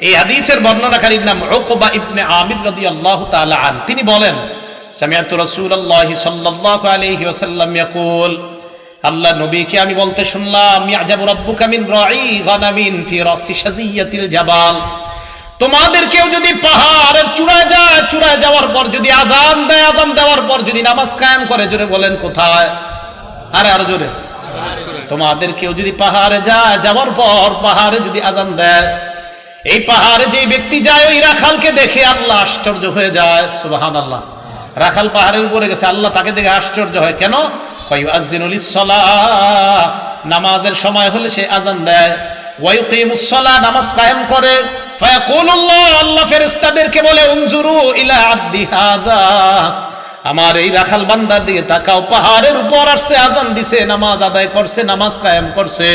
এই হাদিসের বর্ণনাকারীর নাম উকবা ইবনে আমির রাদিয়াল্লাহু তাআলা আন। তিনি বলেন, সামিআতু রাসূলুল্লাহি সাল্লাল্লাহু আলাইহি ওয়াসাল্লাম ইয়াকুল, আল্লাহ নবীকে আমি বলতে শুনলাম, ইয়াজাবু রাঈ গানামিন ফি জাবাল, তোমাদের কেউ যদি পাহাড়ের চূড়ায় যায়, চূড়ায় যাওয়ার পর যদি আজান দেয় আজান দেওয়ার পর যদি নামাজ কায়েম করে, জোরে বলেন কোথায়? আরে, আরও জোরে। তোমাদের কেউ যদি পাহাড়ে যায়, যাওয়ার পর পাহাড়ে যদি আজান দেয় এই পাহাড়ে যে ব্যক্তি যায়, ওই রাখালকে দেখে আল্লাহ আশ্চর্য হয়ে যায়। সুবাহান আল্লাহ রাখাল পাহাড়ের উপরে গেছে, আল্লাহ তাকে দেখে আশ্চর্য হয়। কেন? নামাজের সময় হলে সে আজান দেয়। ওয়ায়ুকিমুস সালাহ নামাজ কায়েম করে। আল্লাহ ফেরেশতাদেরকে বলে, উনজুরু ইলা আব্দি আমার এই রাখাল বান্দার দিকে তাকাও। পাহাড়ের উপর আসছে আজান দিছে, নামাজ আদায় করছে, নামাজ কায়েম করছে।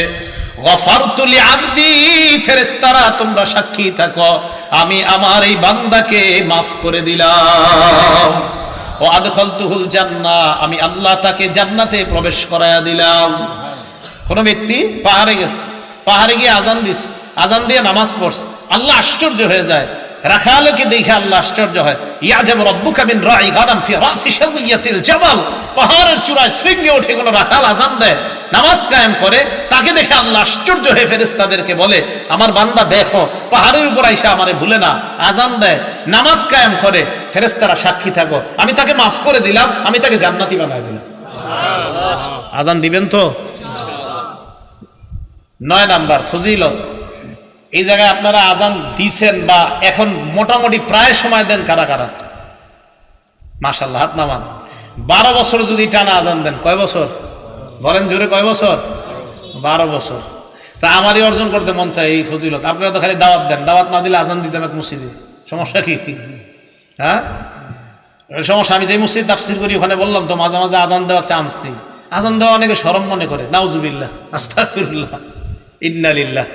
গফারতুলি আব্দি ফেরেশতারা, তোমরা সাক্ষী থাকো। আমি আমার এই বান্দাকে মাফ করে দিলাম। ও জান্নাহ আমি আল্লাহ তাকে জান্নাতে প্রবেশ করায়া দিলাম। কোন ব্যক্তি পাহাড়ে গেছে, পাহাড়ে গিয়ে আজান দিস আজান দিয়ে নামাজ পড়ছে, আল্লাহ আশ্চর্য হয়ে যায়। রাখালকে দেখে আল্লাহ আশ্চর্য হয়। ইয়াজাব রব্বুকা মিন রাই গানাম ফি রাসি পাহাড়ের চূড়ায় শৃঙ্গে উঠে কোন রাখাল আজান দেয়। নামাজ কায়েম করে তাকে দেখে আল্লাহ আশ্চর্য হয়ে ফেরেশতাদেরকে বলে আমার বান্দা দেখো পাহাড়ের উপর আইসা আমারে ভুলে না আজান দেয় নামাজ কায়েম করে ফেরেশতারা সাক্ষী থাকো। আমি তাকে মাফ করে দিলাম আমি তাকে জান্নাতি বানায় দিলাম। আজান দিবেন তো? নয় নাম্বার ফজিলত। এই জায়গায় আপনারা আজান দিছেন বা এখন মোটামুটি প্রায় সময় দেন কারা কারা? মাশাল্লাহ হাত নামান। বারো বছর যদি টানা আজান দেন কয় বছর? বলেন জোরে কয় বছর? বারো বছর। তা আমারই অর্জন করতে মন চাই এই ফজিলত। আপনারা তো খালি দাওয়াত দেন। দাওয়াত না দিলে আজান দিতাম এক মসজিদে। সমস্যা কি? হ্যাঁ? সমস্যা, আমি যে মসজিদ তাফসির করি, ওখানে বললাম তো মাঝে মাঝে আজান দেওয়ার চান্স নেই। আজান দেওয়া অনেকে সরম মনে করে। নাউজুবিল্লাহ, আস্তাগফিরুল্লাহ, ইন্নালিল্লাহ।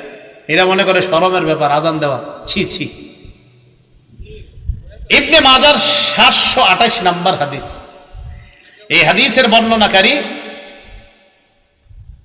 এরা মনে করে শরমের ব্যাপার, আজান দেওয়া। ছি ছি। ইবনে মাজার সাতশো আঠাশ নাম্বার হাদিস। এই হাদিসের বর্ণনাকারী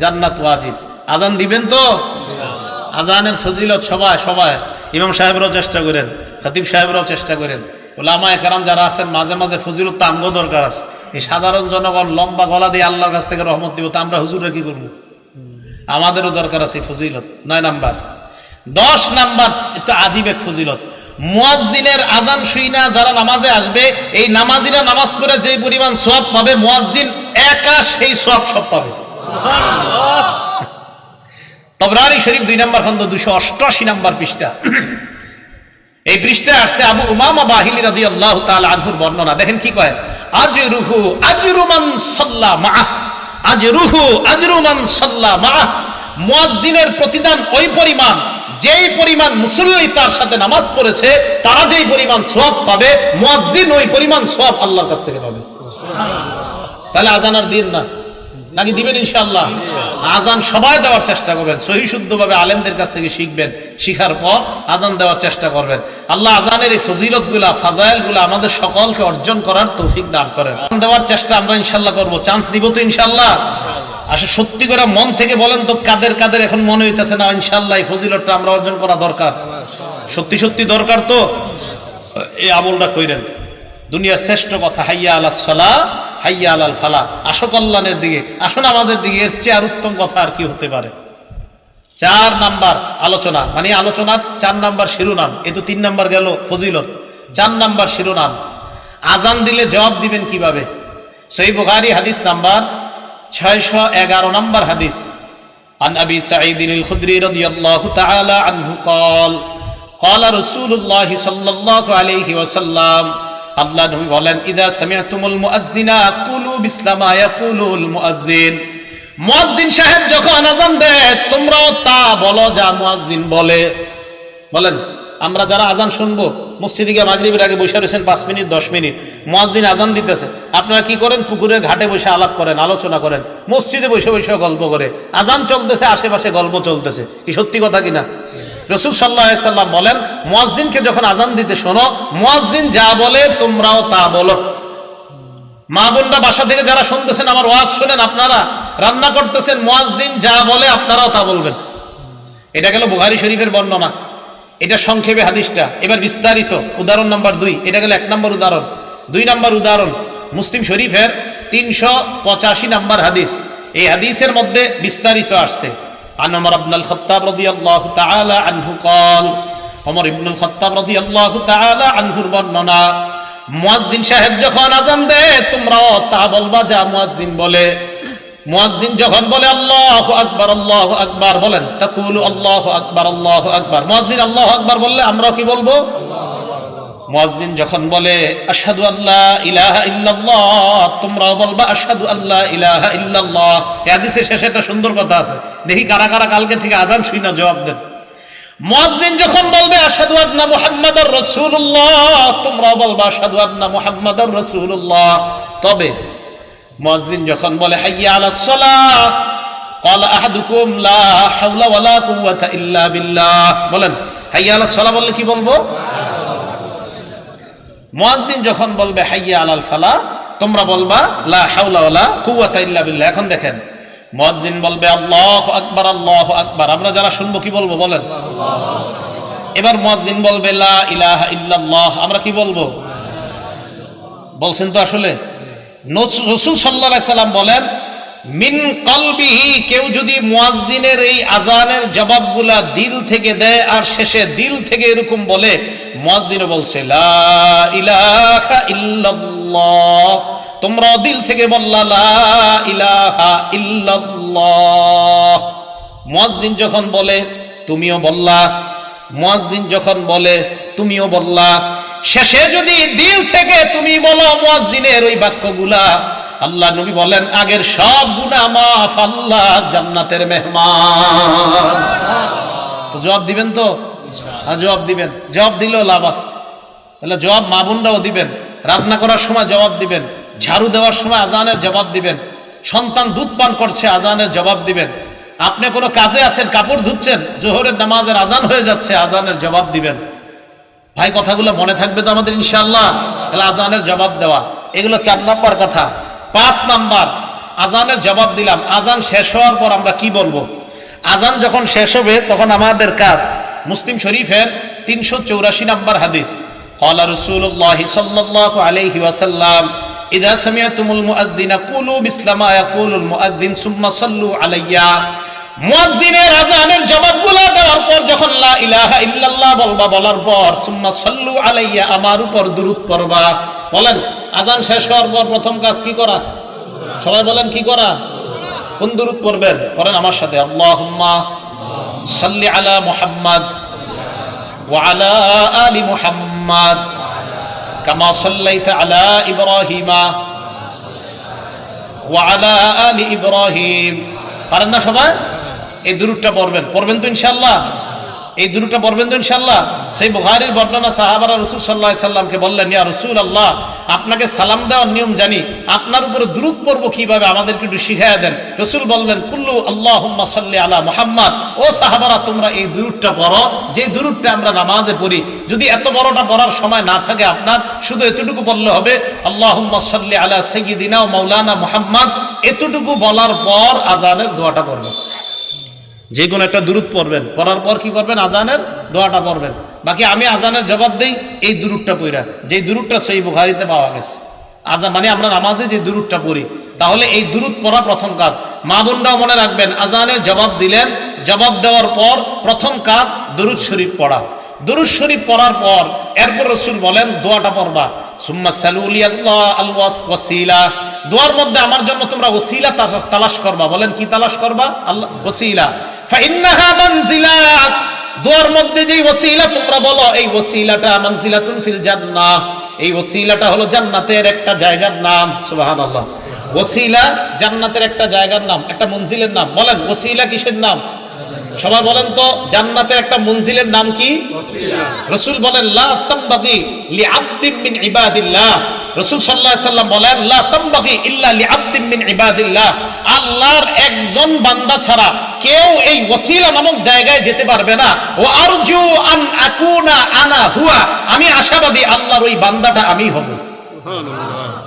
জান্নাত ওয়াজিব। আজান দিবেন তো? আজানের ফজিলত সবাই সবাই। ইমাম সাহেবরাও চেষ্টা করেন, খতিব সাহেবরাও চেষ্টা করেন। ওলামা একরাম যারা আছেন, মাঝে মাঝে ফজিলত তো আমগো দরকার আছে। এই সাধারণ জনগণ লম্বা গলা দিয়ে আল্লাহর কাছ থেকে রহমত দিব, তা আমরা হুজুরে কি করব? আমাদেরও দরকার আছে ফজিলত। নয় নাম্বার। দশ নাম্বার তো আজীব এক ফজিলত। মুয়াজ্জিনের আজান শুই না, যারা নামাজে আসবে, এই নামাজিরা নামাজ পড়ে যে পরিমাণ সোয়াব পাবে, মুয়াজ্জিন একা সেই সোয়াব সব পাবে। শরীফ দুই নাম্বার খন্ড দুশো অষ্টআশি নাম্বার পৃষ্ঠা। এই পৃষ্ঠায় আসছে আবু উমামা রাদি আল্লাহ আনহুর বর্ণনা। দেখেন কি কয়? আজ রুহু আজ রুমান সাল্লাহ মাহ আজ রুহু আজরুমান সাল্লাহ মা মুয়াজ্জিনের প্রতিদান ওই পরিমাণ, যেই পরিমাণ মুসল্লি তার সাথে নামাজ পড়েছে, তারা যেই পরিমাণ সওয়াব পাবে, মুয়াজ্জিন ওই পরিমাণ সওয়াব আল্লাহর কাছ থেকে পাবে। তাহলে আজান আর দিন না। নাকি দিবেন ইনশাআল্লাহ? আজান সবাই দেওয়ার চেষ্টা করবেন সহি শুদ্ধভাবে আলেমদের কাছ থেকে শিখবেন শিখার পর আজান দেওয়ার চেষ্টা করবেন। আল্লাহ আজানের এই ফজিলতগুলা ফাজাইলগুলা আমাদের সকলকে অর্জন করার তৌফিক দান করেন। আজান দেওয়ার চেষ্টা আমরা ইনশাল্লাহ করব। চান্স দিব তো ইনশাল্লাহ আসলে সত্যি করে মন থেকে বলেন তো কাদের কাদের এখন মনে হইতেছে না ইনশাল্লাহ এই ফজিলতটা আমরা অর্জন করা দরকার? সত্যি সত্যি দরকার তো? এই আমলটা কইরেন। দুনিয়ার শ্রেষ্ঠ কথা হাইয়া আলাহ সালা হাইয়া আলাল ফালা আসো কল্যাণের দিকে আসো নামাজের দিকে এর চেয়ে আর উত্তম কথা আর কি হতে পারে চার নাম্বার আলোচনা মানে আলোচনার চার নাম্বার শিরোনাম এ তো তিন নাম্বার গেল ফজিলত চার নাম্বার শিরোনাম আজান দিলে জবাব দিবেন কিভাবে সই বুখারি হাদিস নাম্বার ছয়শ এগারো নাম্বার হাদিস عن أبي سعيد الخدري رضي الله تعالى عنه قال قال رسول الله صلى الله عليه وسلم আল্লাহ নবী বলেন, ইদা সামিআতুমুল মুআজ্জিনা কুলু বিসলামা ইয়াকুলুল মুআজ্জিন। মুয়াজ্জিন সাহেব যখন আজান দেয়, তোমরাও তা বলো যা মুয়াজ্জিন বলে। বলেন, আমরা যারা আজান শুনব, মসজিদে গিয়ে মাগরিবের আগে বসে রয়েছেন পাঁচ মিনিট, দশ মিনিট মুয়াজ্জিন আজান দিতেছে। আপনারা কি করেন? পুকুরের ঘাটে বসে আলাপ করেন, আলোচনা করেন, মসজিদে বসে বসে গল্প করে। আজান চলতেছে, আশেপাশে গল্প চলতেছে। কি সত্যি কথা কিনা? রসুল সাল্লাহ সাল্লাম বলেন, মুয়াজ্জিনকে যখন আজান দিতে শোনো, মুয়াজ্জিন যা বলে তোমরাও তা বলো। মা বোনরা বাসা থেকে যারা শুনতেছেন, আমার ওয়াজ শোনেন আপনারা, রান্না করতেছেন, মুয়াজ্জিন যা বলে আপনারাও তা বলবেন। এটা গেল বুহারি শরীফের বর্ণনা। এটা সংক্ষেপে হাদিসটা। এবার বিস্তারিত, উদাহরণ নাম্বার দুই। এটা গেল এক নম্বর উদাহরণ। দুই নম্বর উদাহরণ, মুসলিম শরীফের তিনশো পঁচাশি নাম্বার হাদিস। এই হাদিসের মধ্যে বিস্তারিত আসছে। عن عمر بن الخطاب رضي الله تعالى عنه قال عمر بن الخطاب رضي الله تعالى عنه বর্ণনা মুয়াজ্জিন সাহেব যখন আজান দেয় তোমরাও তা বলবা যা মুয়াজ্জিন বলে মুয়াজ্জিন যখন বলে আল্লাহু আকবার আল্লাহু আকবার বলেন তাকুলু আল্লাহু আকবার আল্লাহু আকবার মুয়াজ্জিন আল্লাহু আকবার বললে আমরা কি বলবো মুয়াজ্জিন যখন বলে আশহাদু আল্লাহ ইলাহা ইল্লাল্লাহ তোমরাও বলবা আশহাদু আল্লাহ ইলাহা ইল্লাল্লাহ এই হাদিসের শেষে একটা সুন্দর কথা আছে দেখি কারা কারা কালকে থেকে আজান শুই না জবাব দেন মুয়াজ্জিন যখন বলবে আশহাদু আন্না মুহাম্মাদুর রাসূলুল্লাহ তোমরাও বলবা আশহাদু আন্না মুহাম্মাদুর রাসূলুল্লাহ তবে মুয়াজ্জিন যখন বলে হাইয়া আলাস সালাহ قال احدكم لا حول ولا قوه الا بالله বলেন হাইয়া আলাস সালাহ বললে কি বলবো মুয়াজ্জিন যখন বলবে, হাইয়া আলাল ফালা তোমরা বলবা, লা হাওলা ওয়ালা কুওয়াতা ইল্লা বিল্লাহ এখন দেখেন, মুয়াজ্জিন বলবে, আল্লাহু আকবার আল্লাহু আকবার আমরা যারা শুনব কি বলব বলেন? এবার মুয়াজ্জিন বলবে, লা ইলাহা ইল্লাল্লাহ আমরা কি বলব? বলছেন তো আসলে? রসূল সাল্লাল্লাহু আলাইহি সাল্লাম বলেন, মিন কলবিহি কেউ যদি মুয়াজ্জিনের এই আজানের জবাবগুলা দিল থেকে দেয় আর শেষে দিল থেকে এরকম বলে মুয়াজ্জিনও বলছে, লা ইলাহা তোমরা দিল থেকে বললা, লা ইলাহা মুয়াজ্জিন যখন বলে, তুমিও বললা। মুয়াজ্জিন যখন বলে, তুমিও বললা। শেষে যদি দিল থেকে তুমি বলো মুয়াজ্জিনের ওই বাক্যগুলা, আল্লাহ নবী বলেন, আগের সব গুনাহ মাফ, আল্লাহ জান্নাতের মেহমান। তো জবাব দিবেন তো? হ্যাঁ জবাব দিবেন। জবাব দিলেও লাভ আছে। তাহলে জবাব মা বোনরাও দিবেন। রান্না করার সময় জবাব দিবেন। ঝাড়ু দেওয়ার সময় আজানের জবাব দিবেন। সন্তান দুধ পান করছে, আজানের জবাব দিবেন। আপনি কোনো কাজে আছেন, কাপড় ধুচ্ছেন, জোহরের নামাজের আজান হয়ে যাচ্ছে, আজানের জবাব দিবেন। ভাই, কথাগুলো মনে থাকবে তো আমাদের ইনশাল্লাহ তাহলে আজানের জবাব দেওয়া। এগুলো চার নাম্বার কথা। পাঁচ নাম্বার, আজানের জবাব দিলাম। আজান শেষ হওয়ার পর আমরা কি বলব? আজান যখন শেষ হবে, তখন আমাদের কাজ। মুসলিম শরীফের তিনশো চৌরাশি নাম্বার হাদিস قال رسول الله صلى الله عليه وسلم إذا سمعتم المؤذن قولوا مثل ما يقول المؤذن ثم صلوا عليّ মুয়াজ্জিনের আজানের জবাবগুলো দেওয়ার পর যখন লা ইলাহা ইল্লাল্লাহ বলবা বলার পর সুম্মা সাল্লু আলাইয়া আমার উপর দুরূদ পড়বা বলেন আজান শেষ হওয়ার পর প্রথম কাজ কি করা সবাই বলেন কি করা কোন দুরূদ পড়বেন পড়েন আমার সাথে আল্লাহুম্মা সাল্লি আলা মুহাম্মাদ ওয়া আলা আলি মুহাম্মাদ কামা সাল্লাইতা আলা ইব্রাহিমা ওয়া আলা আলি ইব্রাহিম। পারেন না সবাই? এই দুরুদটা পড়বেন। পড়বেন তো ইনশাল্লাহ এই দুরুদটা পড়বেন তো ইনশাল্লাহ সেই বুহারির বর্ণনা সাহাবারা রসুল সাল্লাহ সাল্লামকে বললেন, ইয়া রসুল আল্লাহ আপনাকে সালাম দেওয়ার নিয়ম জানি। আপনার উপরে দুরুদ পড়ব কীভাবে? আমাদেরকে একটু শিখাইয়া দেন। রসুল বললেন, কুল্লু আল্লাহ সাল্লি আলা মোহাম্মদ। ও সাহাবারা, তোমরা এই দুরুদটা পড়ো। যে দুরুদটা আমরা নামাজে পড়ি, যদি এত বড়টা পড়ার সময় না থাকে আপনার, শুধু এতটুকু বললে হবে আল্লাহ সাল্লি আলা সৈয়দিনা ও মৌলানা মোহাম্মদ। এতটুকু বলার পর আজানের দোয়াটা পড়বেন। যে কোনো একটা দূরত পড়বেন। পড়ার পর কি করবেন? আজানের দোয়াটা পড়বেন। বাকি আমি আজানের জবাব দেই, এই দুরুটটা পইরা। যে দুরুটটা সেই বুখারিতে পাওয়া গেছে। আজান মানে আমরা নামাজে যে দুরুটটা পড়ি, তাহলে এই দুরুদ পড়া প্রথম কাজ। মা বোনরাও মনে রাখবেন, আজানের জবাব দিলেন, জবাব দেওয়ার পর প্রথম কাজ দুরুদ শরীফ পড়া। দুরুদ শরীফ পড়ার পর এরপর রসুল বলেন, দোয়াটা পড়বা। সুম্মা সালুলি আল্লাহ আল ওয়াসিলা। দোয়ার মধ্যে আমার জন্য তোমরা ওসিলা তালাশ করবা। বলেন, কি তালাশ করবা? আল্লাহ ওসিলা। দোয়ার মধ্যে যে ওসিলা তোমরা বলো এই ওসিলাটা মানজিলাতুন ফিল জান্নাহ। এই ওসিলাটা হলো জান্নাতের একটা জায়গার নাম সুবহানাল্লাহ। ওসিলা জান্নাতের একটা জায়গার নাম একটা মঞ্জিলের নাম। বলেন ওসিলা কিসের নাম? সবাই বলেন তো জান্নাতের একটা মঞ্জিলের নাম কি? রসুল বলেন লা তামবাগি লি আবদিন মিন ইবাদিল্লাহ। রসুল সাল্লাহ সাল্লাম বলেন, লা তামবাগি ইল্লা লি আবদিন মিন ইবাদিল্লাহ। আল্লাহর একজন বান্দা ছাড়া কেউ এই ওসিলা নামক জায়গায় যেতে পারবে না। ও আরজু আন আকুনা আনা হুয়া। আমি আশাবাদী আল্লাহর ওই বান্দাটা আমি হব।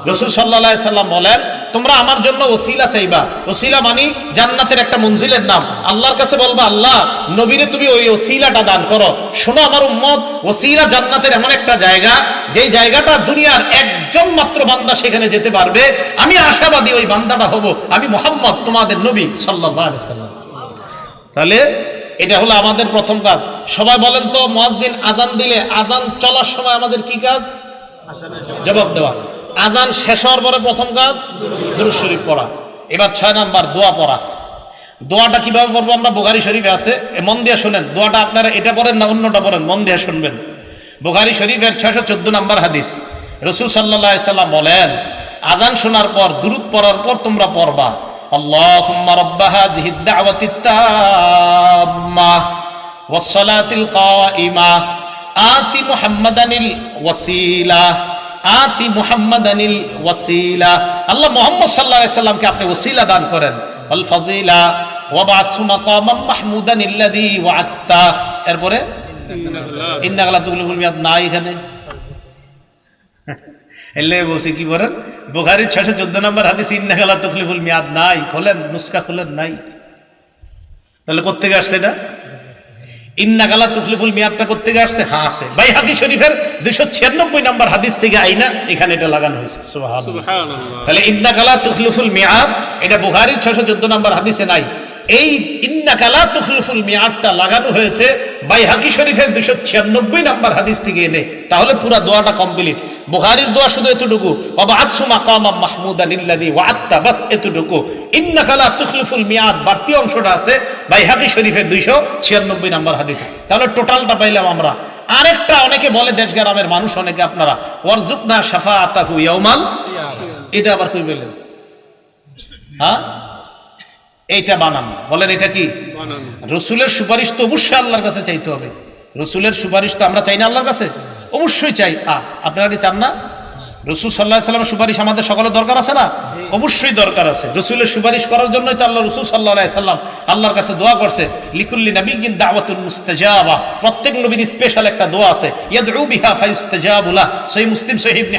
রসুল সাল্লাহ সাল্লাম বলেন, তোমরা আমার জন্য ওসিলা চাইবা। ওসিলা জান্নাতের একটা মঞ্জিলের নাম। আল্লাহর কাছে বলবা, আল্লাহ, নবীরে তুমি ওই ওসিলাটা দান করো। শোনো আমার উম্মত, ওসিলা জান্নাতের এমন একটা জায়গা, যেই জায়গাটা দুনিয়ার একজন মাত্র বান্দা সেখানে যেতে পারবে। আমি আশাবাদী ওই বান্দাটা হব। আমি মোহাম্মদ, তোমাদের নবী সাল্লাম। তাহলে এটা হলো আমাদের প্রথম কাজ। সবাই বলেন তো, মুয়াজ্জিন আজান দিলে আজান চলার সময় আমাদের কি কাজ? জবাব দেওয়া আজান শেষ হওয়ার পরে প্রথম কাজ দুরূদ শরীফ পড়া এবার ছয় নাম্বার দোয়া পড়া দোয়াটা কিভাবে পড়বো আমরা বোখারি শরীফে আছে এ মন দিয়ে শোনেন দোয়াটা আপনারা এটা পড়েন না অন্যটা পড়েন মন দিয়ে শুনবেন বোখারি শরীফের ছয়শো চোদ্দ নাম্বার হাদিস রসুল সাল্লাহ সাল্লাম বলেন আজান শোনার পর দুরুদ পড়ার পর তোমরা পড়বা اللهم رب هذه الدعوة التامة والصلاة القائمة আতি মুহাম্মাদানিল ওয়াসিলা, আতি মুহাম্মাদানিল ওয়াসিলা। আল্লাহ মুহাম্মদ সাল্লাল্লাহু আলাইহি সাল্লামকে আপনি ওয়াসিলা দান করেন। আল ফাজিলা ওয়া বাসু মাকামাম মাহমুদান আল্লাযী ওয়াআতা এরপরে? ইন্না গালা দুগুলুল মিয়াদ না এখানে। এলে বলছি কি বলেন? বুখারীর 614 নম্বর হাদিস ইন্না গালা তুফলিহুল মিয়াদ, নাই। খোলেন নুস্কা খোলেন, নাই। তাহলে কোত্থেকে আসছে এটা? ইন্নাকালা তুফলিফুল মিয়াদটা করতে আসছে? হ্যাঁ আছে ভাই হাকি শরীফের দুইশো ছিয়ানব্বই নম্বর হাদিস থেকে আইনা এখানে এটা লাগানো হয়েছে। তাহলে ইন্নাগালা তুফলিফুল মিয়াদ এটা বুহারির ছয়শো চোদ্দ নম্বর হাদিসে নাই। এই ইন্নাকালা তুখলুফুল লাগানো হয়েছে বাই হাকি শরীফের দুশো ছিয়ানব্বই নম্বর হাদিস থেকে এনে। তাহলে পুরো দোয়াটা কমপ্লিট। বুখারীর দোয়া শুধু এতটুকু। বাবা ওয়াত্তা বাস এতটুকু। ইন্নাকালা তুখলুফুল মিয়াদ, বাড়তি অংশটা আছে বাই হাকি শরীফের দুইশো ছিয়ানব্বই নম্বর হাদিসে। তাহলে টোটালটা পাইলাম আমরা। আরেকটা অনেকে বলে দেশ গ্রামের মানুষ, অনেকে আপনারা ওয়ারজুকনা সাফা আতাকু ইয়াউমাল এটা আবার কই বললেন? হ্যাঁ? এইটা বানান। বলেন এটা কি? রসুলের সুপারিশ তো অবশ্যই আল্লাহর কাছে চাইতে হবে। রসুলের সুপারিশ তো আমরা চাই না আল্লাহর কাছে? অবশ্যই চাই। আ আপনারা কি চান না? রসুল সাল্লাহ সাল্লামের সুপারিশ আমাদের সকলের দরকার আছে না? অবশ্যই দরকার আছে। রসুলের সুপারিশ করার জন্যই তো আল্লাহ রসুল সাল্লাহ সাল্লাম আল্লাহর কাছে দোয়া করছে। লিকুল্লি নবীন দাওয়াতুল মুস্তাজাবা। প্রত্যেক নবীর স্পেশাল একটা দোয়া আছে। ইয়াদউ বিহা ফায়ুস্তাজাবুলাহ সহি মুসলিম সহি ইবনে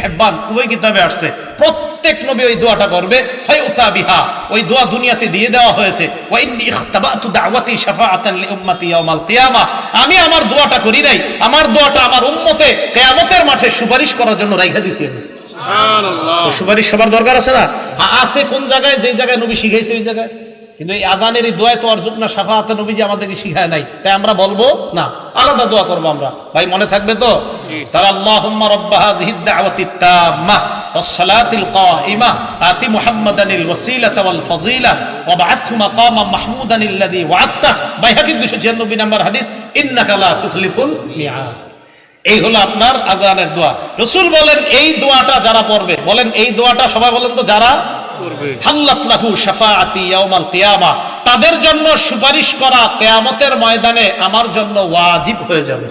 উভয় কিতাবে আসছে। প্রত্যেক নবী ওই দোয়াটা করবে ফায়ুতা বিহা। ওই দোয়া দুনিয়াতে দিয়ে দেওয়া হয়েছে। আমি আমার দোয়াটা করি নাই আমার দোয়াটা আমার উম্মতে কেয়ামতের মাঠে সুপারিশ করার জন্য রাইখা দিছি সুপারিশ সবার দরকার আছে না? আছে কোন জায়গায়? যে জায়গায় নবী শিখাইছে ওই জায়গায়? কিন্তু এই আজানের এই দোয়ায় তো অর্জুক না সাফাহাত নবী যে আমাদেরকে শিখায় নাই। তাই আমরা বলব না আলাদা দোয়া করব আমরা। ভাই মনে থাকবে তো? তারা আল্লাহুম্মা রাব্বা হাযিহিদ দাওয়াতি তাম্মাহ ওয়াস-সালাতিল কাইমা আতি মুহাম্মাদানিল ওয়াসিলাতা ওয়াল ফাযিলা ওয়া বা'আথহু মাকামান মাহমুদান আল্লাযী ওয়া'আদতা। বাইহাকির 296 নম্বর হাদিস ইন্নাকা লা তুখলিফুল এই হলো আপনার আজানের দোয়া। রসুল বলেন এই দোয়াটা যারা পড়বে বলেন এই দোয়াটা সবাই বলেন তো যারা হাল্লাত লাহু শাফাআতি ইয়াউমাল কিয়ামা। তাদের জন্য সুপারিশ করা কিয়ামতের ময়দানে আমার জন্য ওয়াজিব হয়ে যাবে।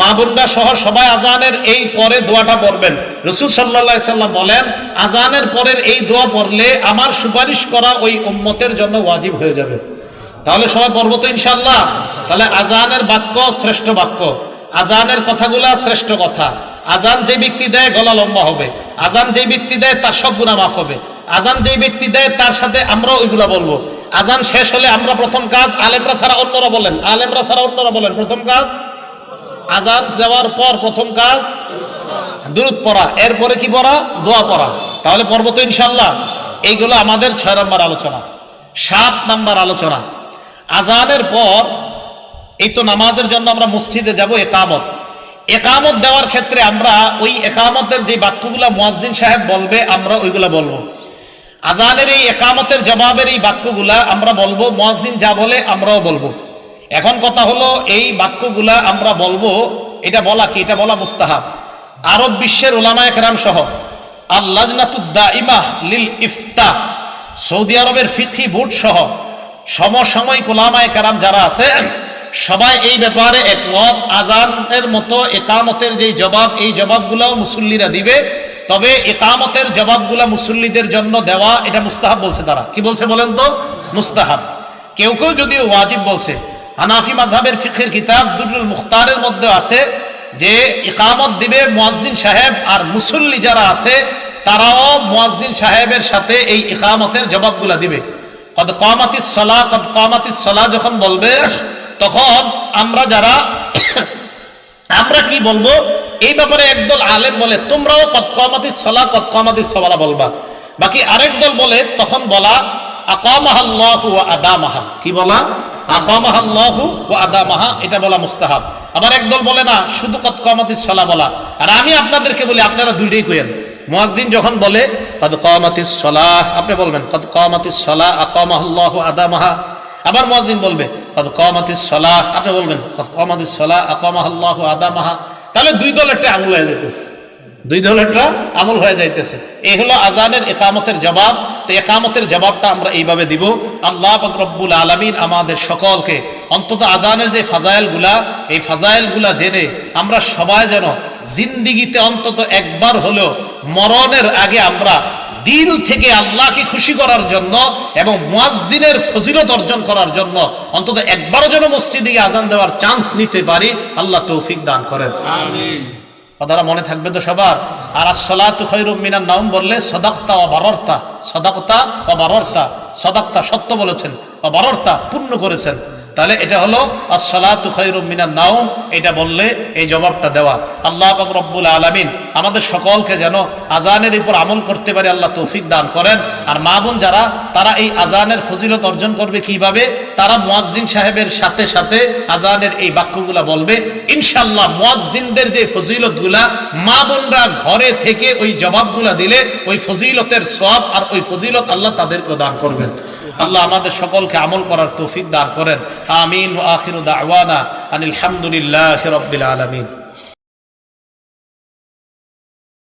মা বোনরা সহ সবাই আজানের এই পরে দোয়াটা পড়বেন। রসুল সাল্লাহ সাল্লাম বলেন আজানের পরের এই দোয়া পড়লে আমার সুপারিশ করা ওই উম্মতের জন্য ওয়াজিব হয়ে যাবে। তাহলে সবাই পড়ব তো ইনশাল্লাহ তাহলে আজানের বাক্য শ্রেষ্ঠ বাক্য। আজানের কথাগুলা শ্রেষ্ঠ কথা। আজান যে ব্যক্তি দেয় গলা লম্বা হবে। আজান যে ব্যক্তি দেয়, তার সব গুণা মাফ হবে। আজান যে ব্যক্তি দেয়, তার সাথে আমরাও ওইগুলা বলব। আজান শেষ হলে আমরা প্রথম কাজ, আলেমরা ছাড়া অন্যরা বলেন। আলেমরা ছাড়া অন্যরা বলেন। প্রথম কাজ, আজান দেওয়ার পর প্রথম কাজ দূরত পড়া। এরপরে কি পড়া? দোয়া পড়া। তাহলে পর্ব তো ইনশাল্লাহ এইগুলো আমাদের ছয় নম্বর আলোচনা। সাত নাম্বার আলোচনা। আজানের পর, এই তো নামাজের জন্য আমরা মসজিদে যাব, একামত। একামত দেওয়ার ক্ষেত্রে আমরা ওই একামতের যে বাক্যগুলা মুয়াজ্জিন সাহেব বলবে, আমরা ওইগুলা বলব। আজানের এই একামতের জবাবের এই বাক্যগুলা আমরা বলব, মুয়াজ্জিন যা বলে আমরাও বলব। এখন কথা হলো, এই বাক্যগুলা আমরা বলব, এটা বলা কি? এটা বলা মুস্তাহাব। আরব বিশ্বের ওলামা একরাম সহ আল্লাহ ইমাহ লিল ইফতা, সৌদি আরবের ফিকি বোর্ড সহ, সমসাময়িক ওলামায় কারাম যারা আছে সবাই এই ব্যাপারে একমত। আজানের মতো একামতের যেই জবাব, এই জবাবগুলোও মুসল্লিরা দিবে। তবে একামতের জবাবগুলা মুসল্লিদের জন্য দেওয়া, এটা মুস্তাহাব বলছে তারা। কি বলছে বলেন তো? মুস্তাহাব। কেউ কেউ যদিও ওয়াজিব বলছে। হানাফি মাঝহাবের ফিখের কিতাব দুরুল মুখতারের মধ্যে আছে যে ইকামত দিবে মুয়াজ্জিন সাহেব আর মুসল্লি যারা আছে, তারাও মুয়াজ্জিন সাহেবের সাথে এই ইকামতের জবাবগুলা দিবে। কদ কামাতিস সলা কদ কামাতিস সলা যখন বলবে তখন আমরা যারা, আমরা কি বলব? এই ব্যাপারে একদল আলেম বলে, তোমরাও কত কমাতি সলা কত কমাতি সলা বলবা। বাকি আরেক দল বলে, তখন বলা, আকামাহাল্লাহু ওয়া আদামাহা। কি বলা? এটা বলা আবার একদল বলে, না, শুধু সলা বলা। আর আমি আপনাদেরকে বলি, আপনারা দুইটাই যখন বলে সলাহ আপনি বলবেন কদ কামাতিস সলা, আকামাহাল্লাহু আবার মুয়াজ্জিন বলবে, কদ কামাতিস সলাহ। আপনি বলবেন, কদ কামাতিস সলা আকামাহাল্লাহু আদামাহা। তাহলে দুই দল একটা আমল হয়ে যাইতেছে। দুই দল একটা আমল হয়ে যাইতেছে। এই হলো আজানের একামতের জবাব। তো একামতের জবাবটা আমরা এইভাবে দিব, আল্লাহ রব্বুল আলমিন আমাদের সকলকে অন্তত আজানের যে ফাজাইলগুলা এই ফাজাইলগুলা জেনে আমরা সবাই যেন জিন্দিগিতে অন্তত একবার হলেও মরণের আগে আমরা দিল থেকে আল্লাহকে খুশি করার জন্য এবং মুয়াজ্জিনের ফজিলত অর্জন করার জন্য অন্তত একবারও যেন মসজিদে গিয়ে আজান দেওয়ার চান্স নিতে পারি আল্লাহ তৌফিক দান করেন। কথাটা মনে থাকবে তো সবার? আর আসলাতু খৈরুম মিনার নাম বললে সদাক্তা ও বারর্তা সদাক্তা ও বারর্তা সদাক্তা সত্য বলেছেন ও বারর্তা পূর্ণ করেছেন। তাহলে এটা হলো, আসসালাতু নাউম এটা বললে এই জবাবটা দেওয়া। আল্লাহ রব্বুল আলামিন আমাদের সকলকে যেন আজানের উপর আমল করতে পারে আল্লাহ তৌফিক দান করেন। আর মা বোন যারা, তারা এই আজানের ফজিলত অর্জন করবে কীভাবে? তারা মুয়াজ্জিন সাহেবের সাথে সাথে আজানের এই বাক্যগুলা বলবে। ইনশাল্লাহ মুয়াজ্জিনদের যে ফজিলতগুলা, মা বোনরা ঘরে থেকে ওই জবাবগুলা দিলে ওই ফজিলতের সব আর ওই ফজিলত আল্লাহ তাদেরকে দান করবেন। আল্লাহ আমাদের সকলকে আমল করার তৌফিক দান করেন। আমিন আখির দাওয়ানা আনিল হামদুলিল্লাহ রব্বিল আলমিন।